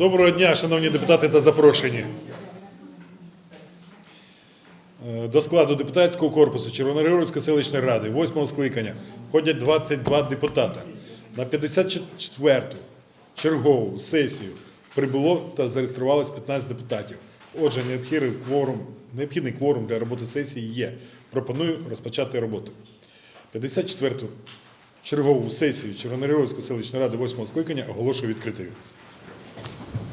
Доброго дня, шановні депутати та запрошені. Е, До складу депутатського корпусу Червоногригорівської селищної ради, 8 скликання, входять 22 депутата. На 54-ту чергову сесію прибуло та зареєструвалось 15 депутатів. Отже, необхідний кворум, необхідний кворум для роботи сесії є. Пропоную розпочати роботу. 54-ту чергову сесію Червоногригорівської селищної ради 8 скликання оголошую відкритою.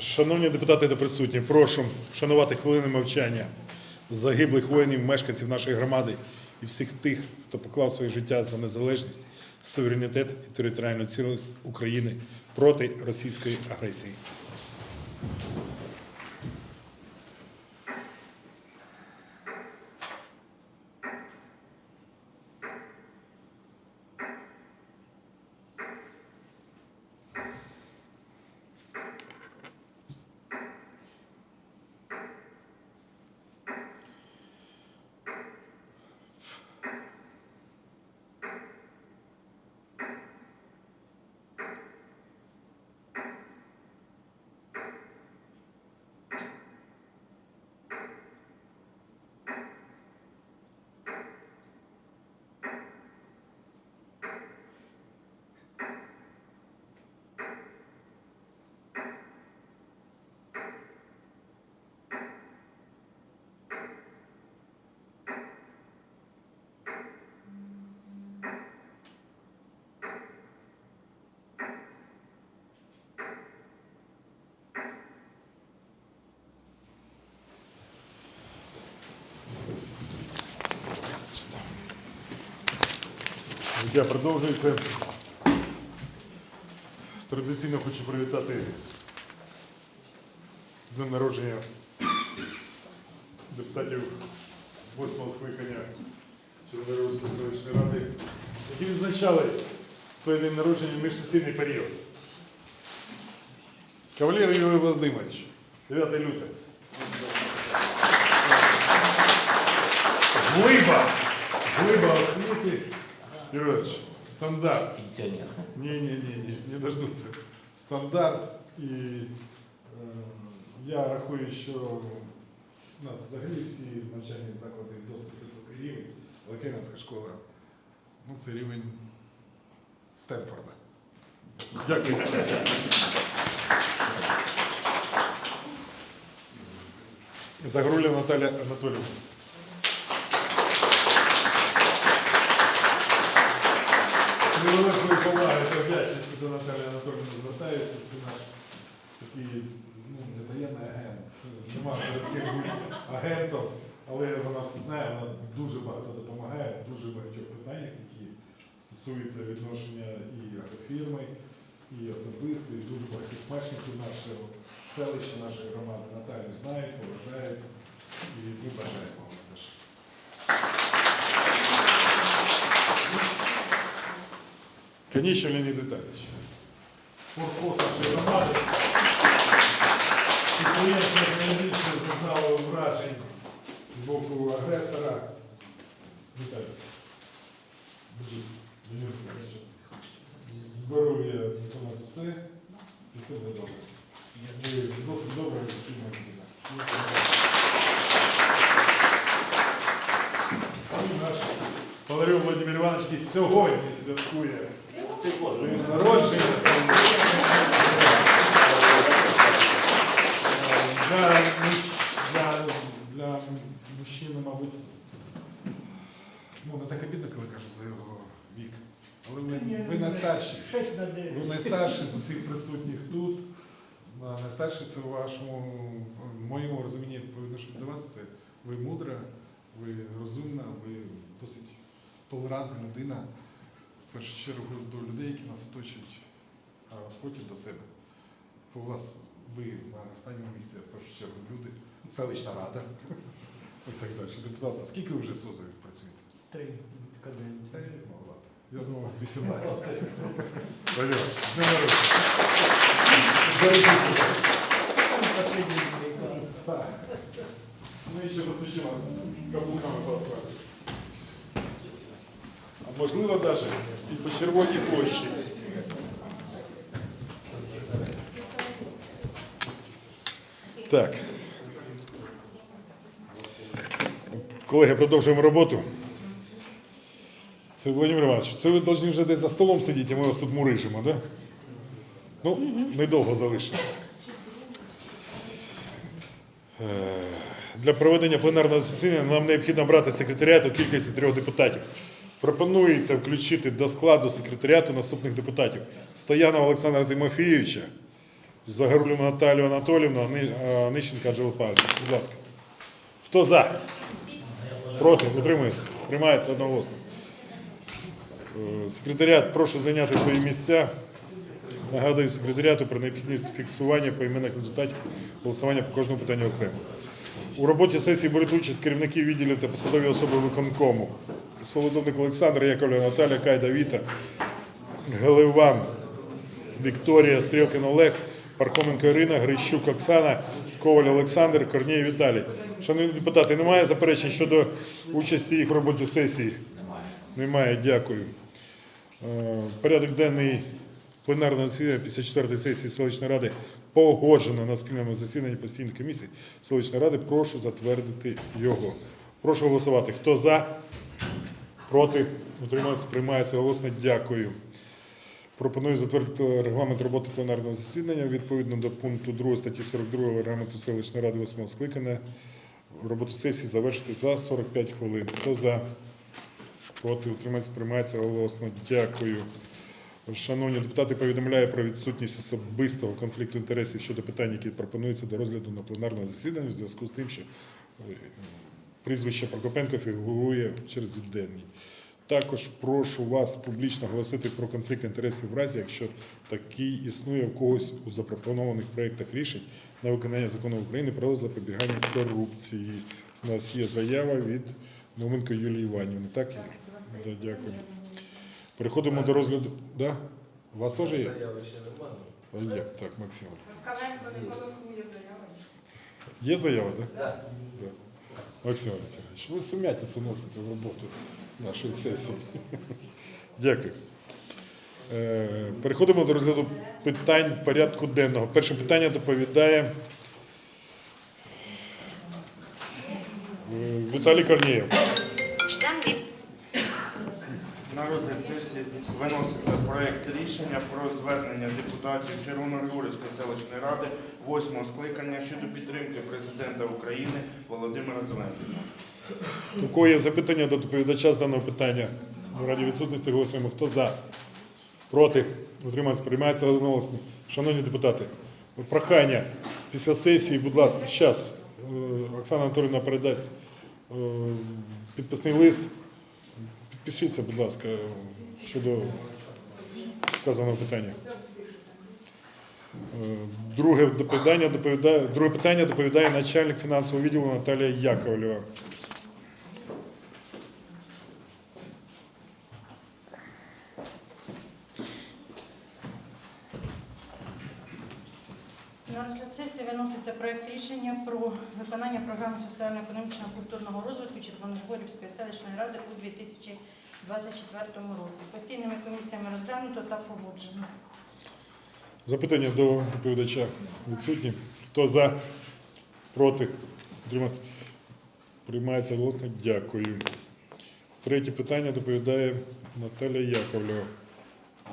Шановні депутати та присутні, прошу вшанувати хвилини мовчання загиблих воїнів, мешканців нашої громади і всіх тих, хто поклав своє життя за незалежність, суверенітет і територіальну цілісність України проти російської агресії. Життя продовжується. Традиційно хочу привітати з днем народження депутатів 8-го скликання Червоногорівської селищної ради, які відзначали своє день народження в міжсесійний період. Кавалєр Юрій Володимирович, 9 лютого. Юрій Іванович, стандарт. Пенсионер. Ні, ні, ні, ні, не дождуться. Стандарт і е, я рахую, що у нас взагалі всі навчальні заклади досить високий рівень. Лакенська школа, ну це рівень Стенфорда. Дякую. Загруля Наталя Анатолійовна. Невеликої поваги та вдячності до Наталії Анатолійовни звертаюся. Це наш такий ну, нетаємний агент. Нема серед агентом, але вона все знає, вона дуже багато допомагає дуже багатьох питаннях, які стосуються відношення і агрофірми, і особисто, і дуже багатьох мешканців нашого селища, нашої громади Наталію знають, поважають і ми бажаємо вам теж. Каніщев Леонід Віталійович. Форпост нашої громади. Підприємство економічно зазнало вражень з боку агресора. Вітаю. Дуже дуже Здоров'я понад усе. І все буде добре. Ви досить добре. І наш Соловйов Володимир Іванович сьогодні святкує день народження. Для, мужч- для, для мужчини, мабуть, ну, не так обідно, коли кажу за його вік. Але ви, ви найстарші. Ви найстарший з усіх присутніх тут. А Найстарший це у вашому, в моєму розумінні по відношенню до вас, це ви мудра, ви розумна, ви досить толерантна людина. В першу чергу до людей, які нас оточують, а потім до себе. По вас ви на останньому місці, в першу чергу, люди, селищна рада і так далі. Депутатство. Скільки ви вже созові працюєте? Три каденції. Та я маловато. Я думав, 18. Валерій, з днем народження. Бережіть себе. Так. Ми ще посвідчимо каблуками по асфальту. А можливо навіть і по червоній площі. Так. Колеги, продовжуємо роботу. Це Володимир Іванович, це ви повинні вже десь за столом сидіти, а ми вас тут мурижимо? Да? Ну, недовго залишилось. Е, Для проведення пленарного засідання нам необхідно брати секретаріат у кількості трьох депутатів. Пропонується включити до складу секретаріату наступних депутатів: Стоянова Олександра Тимофійовича, Загорлю Наталію Анатолівну, Нищенка Анжелу. Будь ласка. Хто за? Проти? Утримується? Приймається одноголосно. Е, Секретаріат, прошу зайняти свої місця. Нагадую секретаріату про необхідність фіксування поіменних результатів голосування по кожному питанню окремо. У роботі сесії беруть участь керівники відділів та посадові особи виконкому. Солодовник Олександр, Яковлев Наталя, Кайда Віта, Геливан, Вікторія, Стрілкин Олег, Пархоменко Ірина, Грищук Оксана, Коваль Олександр, Корній Віталій. Шановні депутати, немає заперечень щодо участі їх в роботі сесії? Немає, дякую. Е, Порядок денний пленарного засідання 54-ї сесії селищної ради погоджено на спільному засіданні постійної комісії селищної ради. Прошу затвердити його. Прошу голосувати. Хто за? Проти? Утримався? Приймається голосно. Дякую. Пропоную затвердити регламент роботи пленарного засідання відповідно до пункту 2 статті 42 регламенту селищної ради 8 скликання. Роботу сесії завершити за 45 хвилин. Хто за? Проти утримається, приймається голосно. Дякую. Шановні депутати, повідомляю про відсутність особистого конфлікту інтересів щодо питань, які пропонуються до розгляду на пленарному засіданні в зв'язку з тим, що прізвище Прокопенко фігурує через денний. Також прошу вас публічно оголосити про конфлікт інтересів в разі, якщо такий існує в когось у запропонованих проєктах рішень на виконання закону України про запобігання корупції. У нас є заява від Науменко Юлії Іванівни. Так? Юлія? Да, дякую. Переходимо до розгляду. Да? У вас теж є? Заяви ще немає. А Як так, Максим? Москаленко не голосує. Є заява, так? Да? Да. Да. Максим Вікторович, ви сумятицю носите в роботу нашої сесії. Дякую. Е, Переходимо до розгляду питань порядку денного. Перше питання доповідає е, Віталій Корнієв. На розгляд сесії виноситься проект рішення про звернення депутатів Червоногригорівської селищної ради восьмого скликання щодо підтримки президента України Володимира Зеленського. У кого є запитання до доповідача з даного питання? У раді відсутності голосуємо. Хто за? Проти? Утримається, приймається одноголосно. Шановні депутати, прохання після сесії, будь ласка, зараз Оксана Анатолійовна передасть е, підписний лист. Підпишіться, будь ласка, щодо вказаного питання. Е, Друге питання доповідає, друге питання доповідає начальник фінансового відділу Наталія Яковлєва. На розгляд сесії виноситься проект рішення про виконання програми соціально-економічного культурного розвитку Червоногорівської селищної ради у 2024 році. Постійними комісіями розглянуто та погоджено. Запитання до доповідача відсутні. Хто за? Проти? Утримався? Приймається голосно. Дякую. Третє питання доповідає Наталія Яковлєва.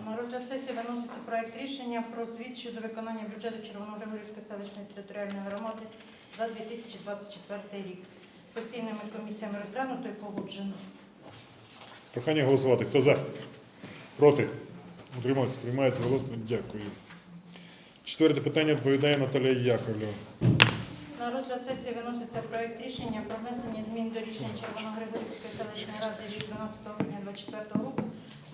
На розгляд сесії виноситься проект рішення про звіт щодо виконання бюджету Червоногригорівської селищної територіальної громади за 2024 рік. Постійними комісіями розглянуто і погоджено. Прохання голосувати. Хто за? Проти? Утримався? Приймається голосно. Дякую. Четверте питання доповідає Наталія Яковлєва. На розгляд сесії виноситься проект рішення про внесення змін до рішення Червоногригорівської селищної ради від 12 грудня 2024 року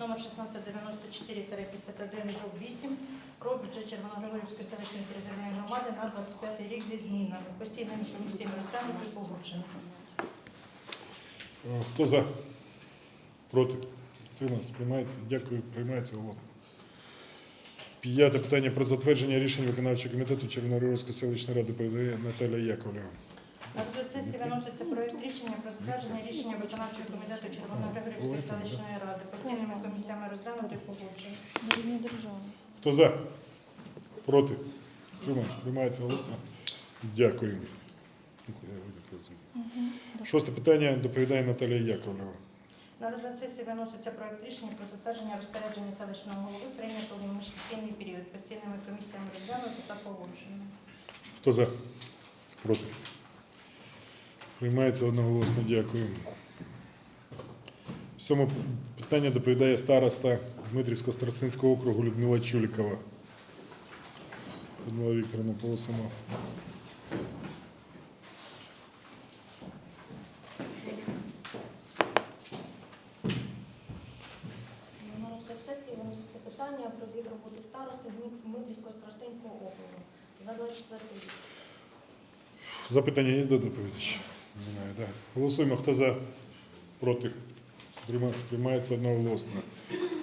номер 1694-51 про бюджет Червоногригорівської селищної територіальної громади на 25 рік зі змінами. Постійними комісіями розглянуто і погоджено. Е, Хто за? Проти? Утримався? Приймається. Дякую. Приймається голосно. П'яте питання про затвердження рішень виконавчого комітету Червоногригорівської селищної ради доповідає Наталія Яковлєва. На розгляд сесії виноситься проект рішення про затвердження рішення виконавчого комітету Червоногригорівської селищної ради. Постійними комісіями розглянуто і погоджено. Хто за? Проти? Утримався? Приймається голосно. Дякую. Шосте питання доповідає Наталія Яковлєва. На розгляд сесії виноситься проект рішення про затвердження розпорядження селищного голови прийнятого в міжсесійний період. Постійними комісіями розглянуто та погоджено. Хто за? Проти? Приймається одноголосно. Дякую. Сьоме питання доповідає староста Дмитрівського старостинського округу Людмила Чулікова. Людмила Вікторовна, просимо. На розгляд сесії виноситься питання про звіт роботи старости Дмит- Дмитрівського старостинського округу за 24 рік. Запитання є до доповідача? Немає, так. Голосуємо. Хто за? Проти? Приймається одноголосно.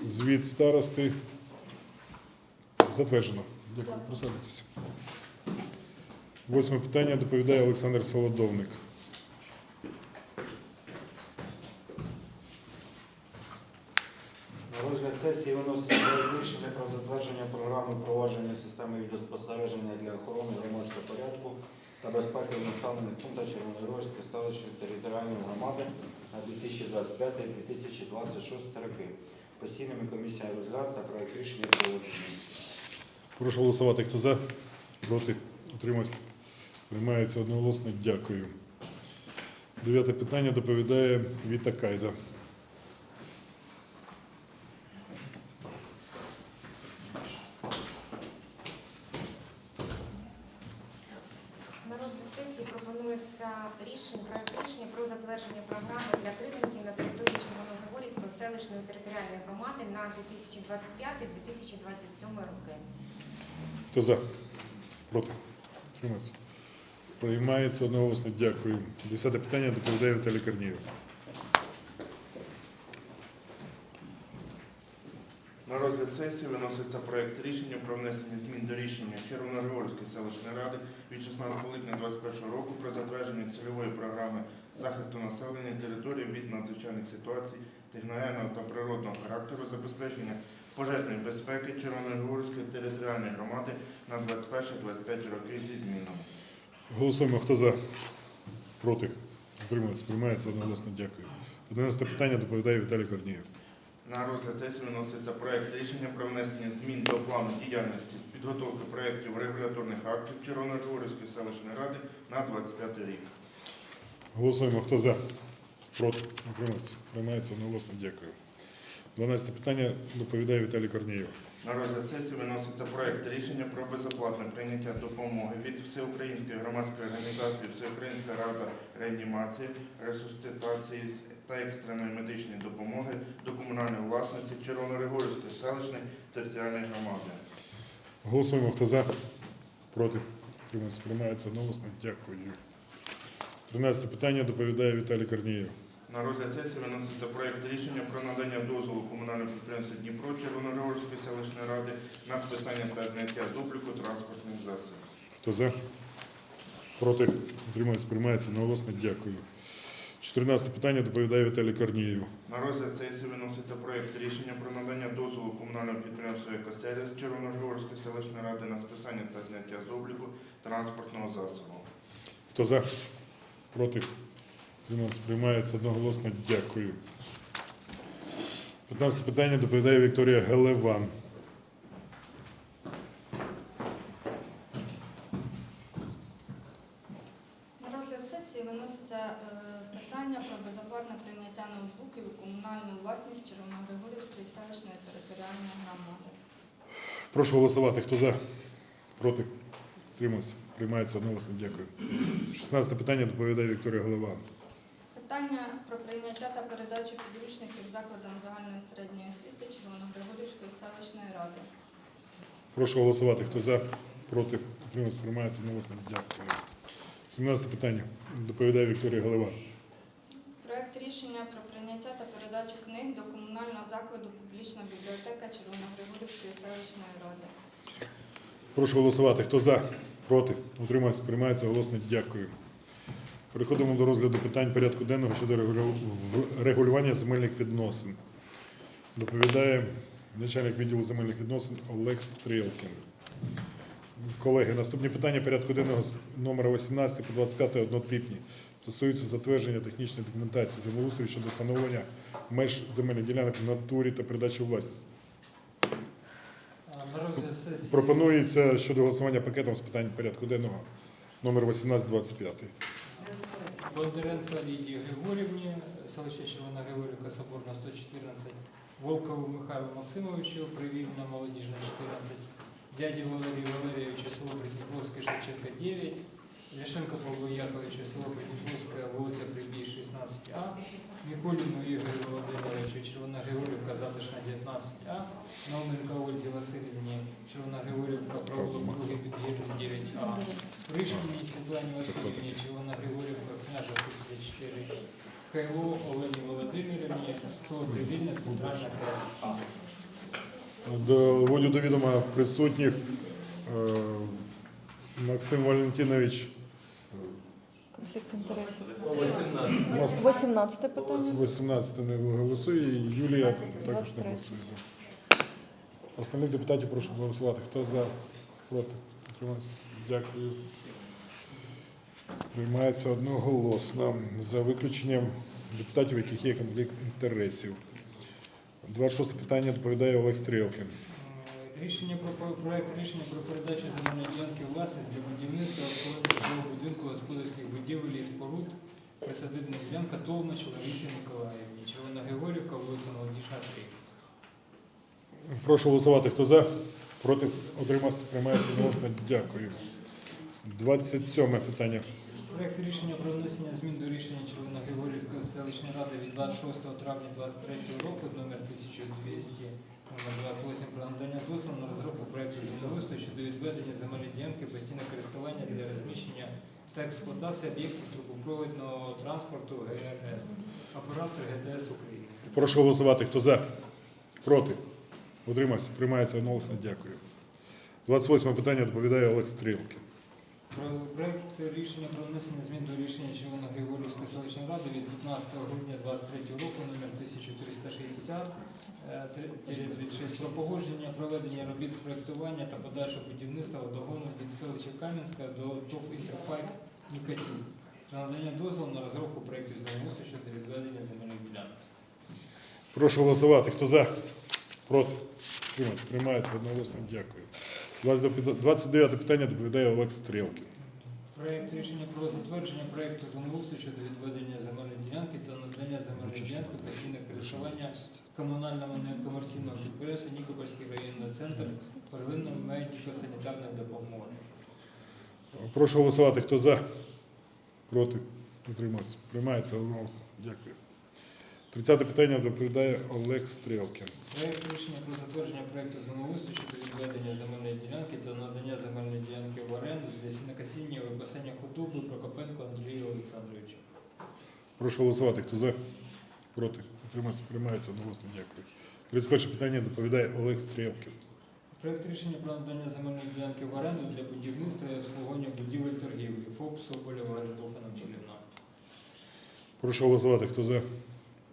Звіт старости затверджено. Дякую. Присаджуйтеся. Восьме питання доповідає Олександр Солодовник. На розгляд сесії виноситься проект рішення про затвердження програми провадження системи відеоспостереження для охорони громадського порядку та безпеки населених пунктах Червоногорської селищної територіальної громади на 2025-2026 роки. Постійними комісіями розгляд та проект рішення погоджений. Прошу голосувати. Хто за? Проти? Утримався? Приймається одноголосно. Дякую. Дев'яте питання доповідає Віта Кайда. На розгляд сесії пропонується рішення, проект рішення про затвердження програми для кривенки на території Червоногорівської селищної територіальної громади на 2025-2027 роки. Хто за? Проти? Утримався? Приймається одноголосно. Дякую. Десяте питання доповідає Віталій Корнієв. На розгляд сесії виноситься проект рішення про внесення змін до рішення Червоногригорівської селищної ради від 16 липня 2021 року про затвердження цільової програми захисту населення території від надзвичайних ситуацій техногенного та природного характеру забезпечення пожежної безпеки Червоногригорівської територіальної громади на 21-25 роки зі змінами. Голосуємо. Хто за? Проти? Утримався? Приймається одноголосно. Дякую. Одинадцяте питання доповідає Віталій Корнієв. На розгляд сесії виноситься проект рішення про внесення змін до плану діяльності з підготовки проєктів регуляторних актів Червоногригорівської селищної ради на 25 рік. Голосуємо. Хто за? Проти? Утримався? Приймається одноголосно. Дякую. Дванадцяте питання доповідає Віталій Корнієв. На розгляд сесії виноситься проект рішення про безоплатне прийняття допомоги від Всеукраїнської громадської організації Всеукраїнська рада реанімації, ресусцитації та екстреної медичної допомоги до комунальної власності Червоногригорівської селищної територіальної громади. Голосуємо. Хто за? Проти? Приймається одноголосно. Дякую. 13 питання доповідає Віталій Корнієв. На розгляд сесії виноситься проект рішення про надання дозволу комунальному підприємству Дніпро Червоногригорівської селищної ради на списання та зняття з обліку транспортних засобів. Хто за? Проти? Утримався. Приймається одноголосно. Дякую. 14 питання доповідає Віталій Корнієв. На розгляд сесії виноситься проект рішення про надання дозволу комунальному підприємству «Екосервіс» Червоногригорівської селищної ради на списання та зняття з обліку транспортного засобу. Хто за? Проти? Утримався. Приймається одноголосно. Дякую. 15 питання доповідає Вікторія Гелеван. На розгляд сесії виноситься е, питання про безоплатне прийняття ноутбуків у комунальну власність Червоногригорівської селищної територіальної громади. Прошу голосувати. Хто за? Проти? Утримався. Приймається одноголосно. Дякую. 16 питання доповідає Вікторія Гелеван. Питання про прийняття та передачу підручників закладам загальної середньої освіти Червоногригорівської селищної ради. Прошу голосувати. Хто за? Проти? Утримався. Приймається одноголосно. Дякую. 17 питання доповідає Вікторія Гелеван. Проект рішення про прийняття та передачу книг до комунального закладу публічна бібліотека Червоногригорівської селищної ради. Прошу голосувати. Хто за? Проти? Утримався. Приймається голосно. Дякую. Переходимо до розгляду питань порядку денного щодо регулю- регулювання земельних відносин. Доповідає начальник відділу земельних відносин Олег Стрілкін. Колеги, наступні питання порядку денного з номера 18 по 25 однотипні. Стосуються затвердження технічної документації землеустрою щодо встановлення меж земельних ділянок в натурі та передачі власність. Пропонується щодо голосування пакетом з питань порядку денного номер 1825. Бондаренко Лідії Григорівні, селище Червона Григорівка, Соборна 114, Волкову Михайлу Максимовичу, Привільна Молодіжна 14, дяді Валерію Валерійовичу, село Придніпровське, Шевченка 9, Ляшенко Павлу Яковичу, село Придніпровське, вулиця Прибій 16А, Миколіну Ігорю Володимировичу, Червона Григорівка, Затишна 19А, Науменко Ользі Васильівні, Червона Григорівка, провулок Другий під'їзд 9А, Ришкіній Світлані Васильівні, Червона Григорівка, княжа 54, Хайло Олені Володимирівні, село Привільне, центральна 5А. Доводю до відома присутніх е, Максим Валентинович. Конфлікт інтересів. У 18 питання. 18 не голосує, і Юлія також не голосує. Остальних депутатів прошу голосувати. Хто за? Проти? Дякую. Приймається одноголосно за виключенням депутатів, яких є конфлікт інтересів. 26 питання доповідає Олег Стрілкін. Рішення про проект рішення про передачу земельної ділянки власність для будівництва житлового будинку господарських будівель і споруд. Присадибна ділянка Толмач Ларисі Миколаївні, Червона Григорівка, вулиця Молодіжна 3. Прошу голосувати. Хто за? Проти? Утримався? Приймається. Дякую. 27 питання. Проект рішення про внесення змін до рішення Червоногригорівської селищної ради від 26 травня 2023 року номер 1200 28 про надання дозволу на розробку проекту землеустрою щодо відведення земельної ділянки постійного користування для розміщення та експлуатації об'єктів трубопровідного транспорту ГРС. Оператор ГТС України. Прошу голосувати. Хто за? Проти? Утримався? Приймається одноголосно. Дякую. 28 питання доповідає Олег Стрілкін. Про проект рішення про внесення змін до рішення Червоногригорівської селищної ради від 15 грудня 2023 року номер 1360 е, 36 про погодження проведення робіт з проектування та подальшого будівництва водогону від селища Кам'янська до ТОВ Інтерпайп Нікатюк. Та надання дозволу на розробку проєктів землеустрою щодо відведення земельних ділянок. Прошу голосувати. Хто за? Проти? Утримався? Приймається одноголосно. Дякую. 29 питання доповідає Олег Стрілкін. Проект рішення про затвердження проекту землеустрою щодо відведення земельної ділянки та надання земельної ділянки постійного користування комунального некомерційного підприємства Нікопольський районний центр первинної медико-санітарної допомоги. Прошу голосувати. Хто за? Проти? Утримався? Приймається одноголосно. Дякую. 30 питання доповідає Олег Стрілкін. Проект рішення про затвердження проекту землеустрою щодо відведення земельної ділянки та надання земельної ділянки в оренду для сінокосіння випасання худоби Прокопенко Андрію Олександровичу. Прошу голосувати. Хто за? Проти? Утримався? Приймається одноголосно. Дякую. 31 питання доповідає Олег Стрілкін. Проект рішення про надання земельної ділянки в оренду для будівництва і обслуговування будівель торгівлі. ФОП Соболєва Любов Анатолівна. Прошу голосувати. Хто за?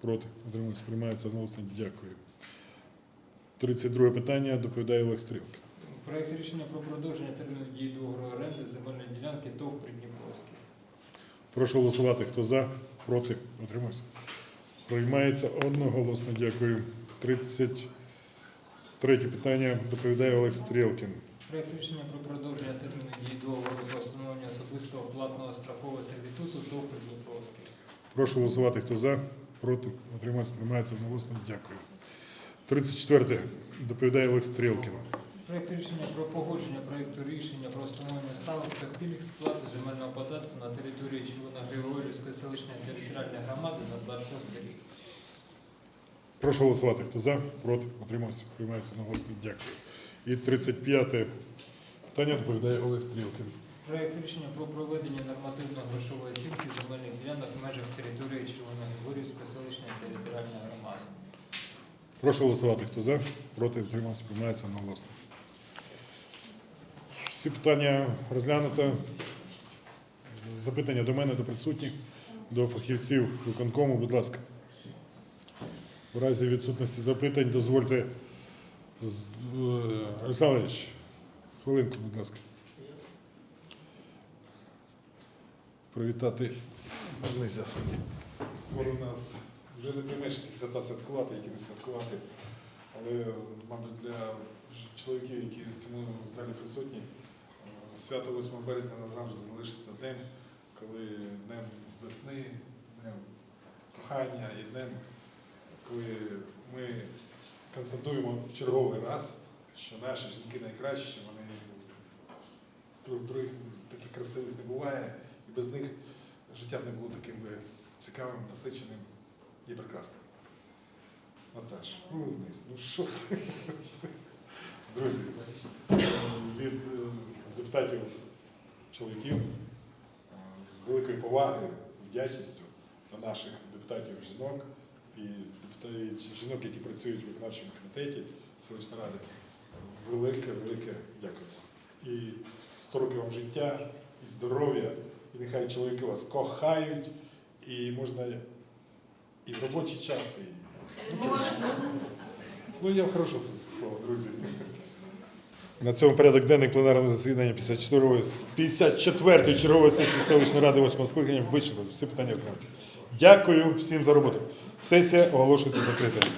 Проти? Утримався? Приймається одноголосно. Дякую. 32 питання доповідає Олег Стрілкін. Проект рішення про продовження терміну дії договору оренди земельної ділянки ТОВ Придніпровський. Прошу голосувати. Хто за? Проти? Утримався? Приймається одноголосно. Дякую. 33 питання доповідає Олег Стрілкін. Проект рішення про продовження терміну дії договору про встановлення особистого платного страхового сервітуту ТОВ Придніпровський. Прошу голосувати. Хто за? Проти? Утримався? Приймається одноголосно. Дякую. 34 доповідає Олег Стрілкін. Проект рішення про погодження проекту рішення про встановлення ставок та пільг сплати земельного податку на території Червоногригорівської селищної територіальної громади на 26 рік. Прошу голосувати. Хто за? Проти? Утримався? Приймається одноголосно. Дякую. І 35 питання доповідає Олег Стрілкін. Проект рішення про проведення нормативно-грошової оцінки земельних ділянок в межах території Червоногригорівської селищної територіальної громади. Прошу голосувати. Хто за? Проти? Утримався? Приймається одноголосно. Всі питання розглянуто. Запитання до мене, до присутніх, до фахівців виконкому, будь ласка. У разі відсутності запитань дозвольте, е, Олександрович, хвилинку, будь ласка. Привітати нельзя сьогодні. Скоро у нас вже не приймеш, свята святкувати, які не святкувати. Але, мабуть, для чоловіків, які в цьому залі присутні, свято 8 березня назавжди залишиться днем, коли днем весни, днем кохання і днем, коли ми констатуємо в черговий раз, що наші жінки найкращі, вони друг других таких красивих не буває, без них життя не було таким би цікавим, насиченим і прекрасним. Наташ, ну вниз, ну що ти? Друзі, від е, депутатів чоловіків е, з великою повагою, вдячністю до наших депутатів жінок і депутатів жінок, які працюють в виконавчому комітеті селищної ради. Велике, велике дякую. І 100 років вам життя, і здоров'я, і нехай чоловіки вас кохають, і можна і в робочий час, і. Ну, я в хорошому смысле слова, друзі. На цьому порядок денний пленарного засідання 54-ї 54-ї чергової сесії селищної ради 8 скликання вичерпано. Всі питання розглянуті. Дякую всім за роботу. Сесія оголошується закритою.